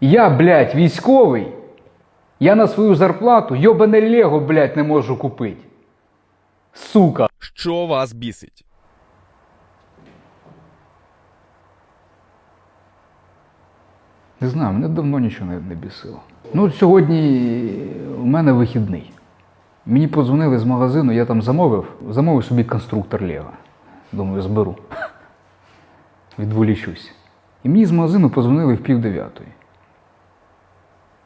Я, блядь, військовий. Я на свою зарплату йобане Лего, блядь, не можу купити. Сука. Що вас бісить? Не знаю, мене давно нічого не, не бісило. Ну, от сьогодні у мене вихідний. Мені подзвонили з магазину, я там замовив, замовив собі конструктор Лего. Думаю, зберу. Відволічусь. І мені з магазину подзвонили в пів дев'ятої.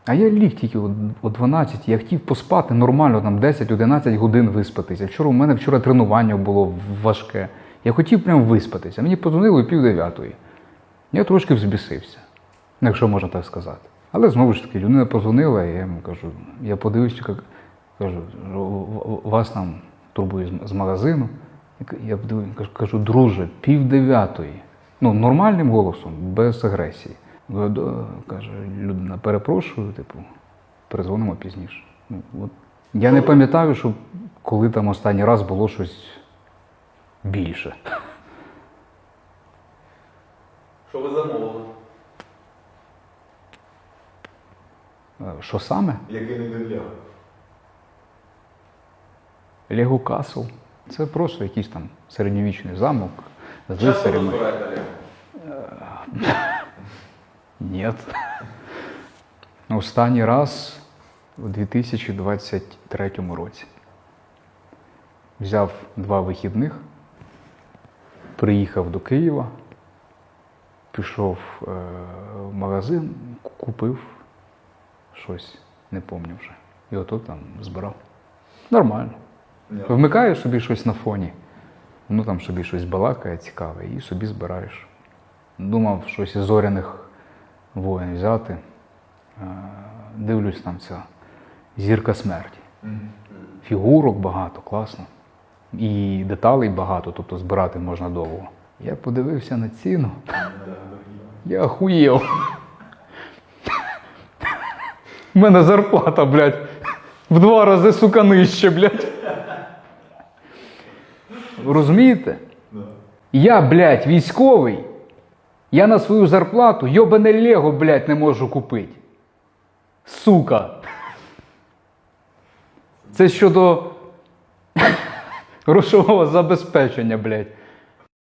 А я ліг тільки о о 12, я хотів поспати нормально, там 10-11 годин виспатися. Вчора у мене вчора тренування було важке. Я хотів прям виспатися. Мені подзвонили пів дев'ятої. Я трошки взбісився, ну, якщо можна так сказати. Але знову ж таки, людина позвонила, і я йому кажу, я подивився, як- кажу, «У- у- вас там турбує з- магазину. Я кажу, друже, пів дев'ятої. Ну, нормальним голосом, без агресії. «Да», Каже, людина, перепрошую, типу, перезвонимо пізніше. Ну, от. Я не пам'ятаю, що коли там останній раз було щось більше. Що ви замовили? Е, Що саме? Який не для? Лего Касл. Це просто якийсь там середньовічний замок з Часто лицарями. розбираєте Олег? Ні. Останній раз у 2023 році. Взяв два вихідних, приїхав до Києва, пішов е, в магазин, купив щось, не пам'ятаю вже. І ото там збирав. Нормально. Ні. Вмикаєш собі щось на фоні, ну там собі щось балакає цікаве, і собі збираєш. Думав щось із зоряних воїн взяти. Е, Дивлюсь, там ця зірка смерті. Фігурок багато, класно. І деталей багато, тобто збирати можна довго. Я подивився на ціну. Я охуєв. У мене зарплата, блядь, в два рази, сука, нижче, блядь. Розумієте? Я, блядь, військовий. Я на свою зарплату йобане Лего, блядь, не можу купити. Сука. Це щодо грошового забезпечення, блядь.